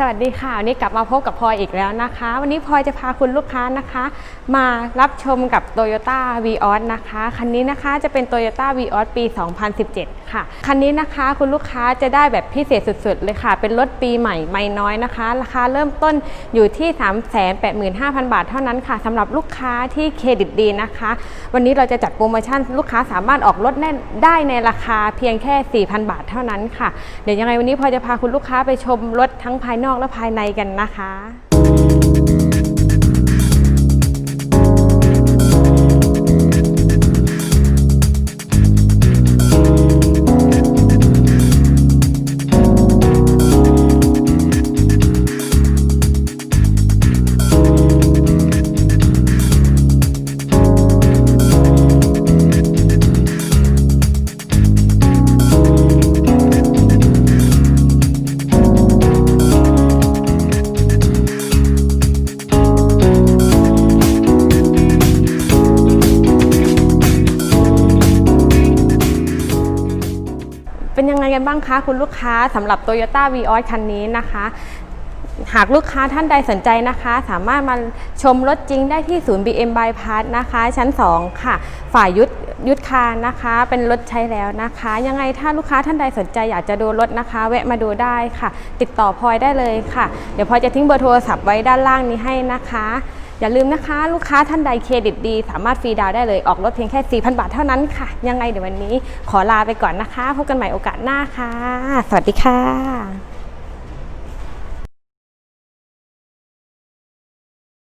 สวัสดีค่ะวันนี้กลับมาพบกับพลอยอีกแล้วนะคะ วันนี้พลอยจะพาคุณลูกค้านะคะ มารับชมกับ Toyota v ีออสนะคะ คันนี้นะคะจะเป็น Toyota v ีออสปี 2017 ค่ะ คันนี้นะคะคุณลูกค้าจะได้แบบพิเศษสุด ๆ เลยค่ะ เป็นรถปีใหม่ไม่น้อยนะคะ ราคาเริ่มต้นอยู่ที่ 385,000 บาทเท่านั้นค่ะสำหรับลูกค้าที่เครดิตดีนะคะ วันนี้เราจะจัดโปรโมชั่นลูกค้าสามารถออกรถได้ในราคาเพียงแค่ 4,000 บาทเท่านั้นค่ะ เดี๋ยวยังไงวันนี้พลอยจะพาคุณลูกค้าไปชมรถทั้งภายนนอกและภายในกันนะคะ เป็นยังไงกันบ้างคะคุณลูกค้าสำหรับ Toyota v ีออคันนี้นะคะ หากลูกค้าท่านใดสนใจนะคะ สามารถมาชมรถจริงได้ที่ศูนย์ BM Bypass นะคะ ชั้น 2 ค่ะ ฝ่ายยุทธยุทธคารนะคะ เป็นรถใช้แล้วนะคะ ยังไงถ้าลูกค้าท่านใดสนใจอยากจะดูรถนะคะ แวะมาดูได้ค่ะ ติดต่อพลอยได้เลยค่ะ เดี๋ยวพลอยจะทิ้งเบอร์โทรศัพท์ไว้ด้านล่างนี้ให้นะคะ อย่าลืมนะคะ ลูกค้าท่านใดเครดิตดี สามารถฟรีดาวได้เลยออกรถเพียงแค่ 4,000 บาทเท่านั้นค่ะ ยังไงเดี๋ยววันนี้ขอลาไปก่อนนะคะ พบกันใหม่โอกาสหน้าค่ะ สวัสดีค่ะ